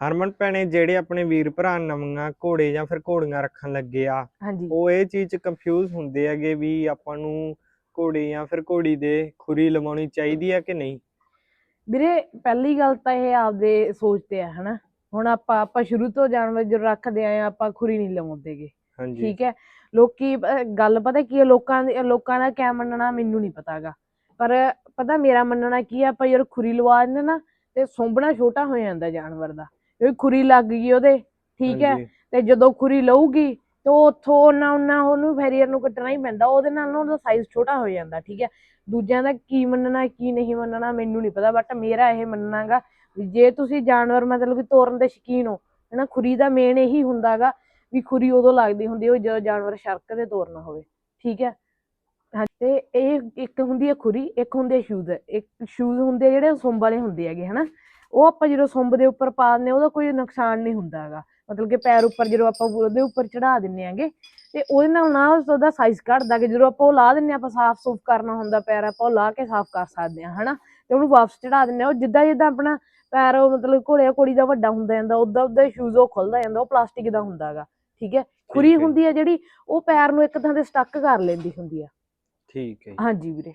ਹਰਮਨ ਭੈਣੇ ਜਿਹੜੇ ਆਪਣੇ ਵੀਰ ਭਰਾ ਨਵੀਆਂ ਘੋੜੇ ਜਾਂ ਫਿਰ ਘੋੜੀਆਂ ਰੱਖਣ ਲੱਗੇ ਆ ਹਾਂਜੀ। ਉਹ ਇਹ ਚੀਜ਼ ਚ ਕੰਫਿਊਜ਼ ਹੁੰਦੇ ਹੈਗੇ ਵੀ ਆਪਾਂ ਨੂੰ ਘੋੜੇ ਜਾਂ ਫਿਰ ਘੋੜੀ ਦੇ ਖੁਰੀ ਲਵਾਉਣੀ ਚਾਹੀਦੀ ਆ ਕਿ ਨਹੀਂ? ਵੀਰੇ ਪਹਿਲੀ ਗੱਲ ਤਾਂ ਇਹ ਆਪਦੇ ਸੋਚਦੇ ਆ ਹਨਾ? ਹੁਣ ਆਪਾਂ ਆਪਾਂ ਸ਼ੁਰੂ ਤੋਂ ਜਾਨਵਰ ਜਦੋਂ ਰੱਖਦੇ ਆਏ ਆ ਆਪਾਂ ਖੁਰੀ ਨਹੀਂ ਲਵਾਉਂਦੇਗੇ। ਹਾਂਜੀ। ਠੀਕ ਹੈ? ਲੋਕੀ ਗੱਲ ਪਤਾ ਕੀ ਹੈ ਲੋਕਾਂ ਦੇ ਲੋਕਾਂ ਦਾ ਕਿਆ ਮੰਨਣਾ ਮੈਨੂੰ ਨਹੀਂ ਪਤਾਗਾ। ਪਰ ਪਤਾ ਮੇਰਾ ਮੰਨਣਾ ਕੀ ਆ ਆਪਾਂ ਜਦੋਂ ਖੁਰੀ ਲਵਾ ਦਿੰਦੇ ਨਾ ਤੇ ਸੁੰਭਣਾ ਛੋਟਾ ਹੋ ਜਾਂਦਾ ਜਾਨਵਰ ਦਾ। ਕਿਉਂਕਿ ਖੁਰੀ ਲੱਗ ਗਈ ਉਹਦੇ ਠੀਕ ਹੈ? ਹਾਂਜੀ, ਤੇ ਜਦੋਂ ਖੁਰੀ ਲਊਗੀ ਤੇ ਉਹ ਉੱਥੋਂ ਉਹਨਾਂ ਉਹਨਾਂ ਉਹਨੂੰ ਫੈਰੀਅਰ ਨੂੰ ਕੱਟਣਾ ਹੀ ਪੈਂਦਾ ਉਹਦੇ ਨਾਲ ਨਾ ਉਹਦਾ ਸਾਈਜ਼ ਛੋਟਾ ਹੋ ਜਾਂਦਾ ਠੀਕ ਹੈ? ਦੂਜਿਆਂ ਦਾ ਕੀ ਮੰਨਣਾ ਕੀ ਨਹੀਂ ਮੰਨਣਾ ਮੈਨੂੰ ਨਹੀਂ ਪਤਾ ਬਟ ਮੇਰਾ ਇਹ ਮੰਨਣਾਗਾ ਵੀ ਜੇ ਤੁਸੀਂ ਜਾਨਵਰ ਮਤਲਬ ਕਿ ਤੋਰਨ ਦੇ ਸ਼ੌਕੀਨ ਹੋ ਹਨਾ ਖੁਰੀ ਦਾ ਮੇਨ ਇਹੀ ਹੁੰਦਾਗਾ ਵੀ ਖੁਰੀ ਉਦੋਂ ਲੱਗਦੀ ਹੁੰਦੀ ਹੈ ਜਦੋਂ ਜਾਨਵਰ ਸੜਕ ਤੇ ਤੋਰਨਾ ਹੋਵੇ ਠੀਕ ਹੈ? ਹਾਂ ਤੇ ਇਹ ਇੱਕ ਹੁੰਦੀ ਹੈ ਖੁਰੀ ਇੱਕ ਹੁੰਦੇ ਸ਼ੂਜ਼ ਇੱਕ ਸ਼ੂਜ਼ ਹੁੰਦੇ ਆ ਜਿਹੜੇ ਉਹ ਸੁੰਬ ਵਾਲੇ ਹੁੰਦੇ ਹੈਗੇ ਹਨਾ? ਉਹ ਆਪਾਂ ਜਦੋਂ ਸੁੰਬ ਦੇ ਉੱਪਰ ਪਾ ਦਿੰਦੇ ਉਹਦਾ ਕੋਈ ਨੁਕਸਾਨ ਨਹੀਂ ਹੁੰਦਾ ਹੈਗਾ। ਮਤਲਬ ਕਿ ਪੈਰ ਉੱਪਰ ਜਦੋਂ ਆਪਾਂ ਉਹਦੇ ਉੱਪਰ ਚੜਾ ਦਿੰਨੇ ਆਂਗੇ ਤੇ ਉਹਦੇ ਨਾਲ ਨਾ ਉਹਦਾ ਸਾਈਜ਼ ਘਟਦਾ ਕਿ ਜਦੋਂ ਆਪਾਂ ਉਹ ਲਾ ਦਿੰਨੇ ਆਪਾਂ ਸਾਫ਼ ਸੂਫ ਕਰਨਾ ਹੁੰਦਾ ਪੈਰ ਆਪਾਂ ਉਹ ਲਾ ਕੇ ਸਾਫ਼ ਕਰ ਸਕਦੇ ਹਾਂ ਹਨਾ? ਤੇ ਉਹਨੂੰ ਵਾਪਸ ਚੜਾ ਦਿੰਨੇ ਉਹ ਜਿੱਦਾਂ ਜਿੱਦਾਂ ਆਪਣਾ ਪੈਰ ਉਹ ਮਤਲਬ ਘੋੜੇ ਘੋੜੀ ਦਾ ਵੱਡਾ ਹੁੰਦਾ ਜਾਂਦਾ ਉਦਾਂ ਉਦਾਂ ਸ਼ੂਜ਼ ਉਹ ਖੁੱਲਦਾ ਜਾਂਦਾ ਉਹ ਪਲਾਸਟਿਕ ਦਾ ਹੁੰਦਾ ਹੈਗਾ ਠੀਕ ਹੈ? ਖੁਰੀ। ਹੁੰਦੀ ਹੈ ਜਿਹੜੀ ਉਹ ਪੈਰ ਨੂੰ ਇੱਕ ਥਾਂ ਤੇ ਸਟੱਕ ਕਰ ਲੈਂਦੀ ਹੁੰਦੀ ਆ। ਠੀਕ ਹੈ। ਹਾਂਜੀ ਵੀਰੇ।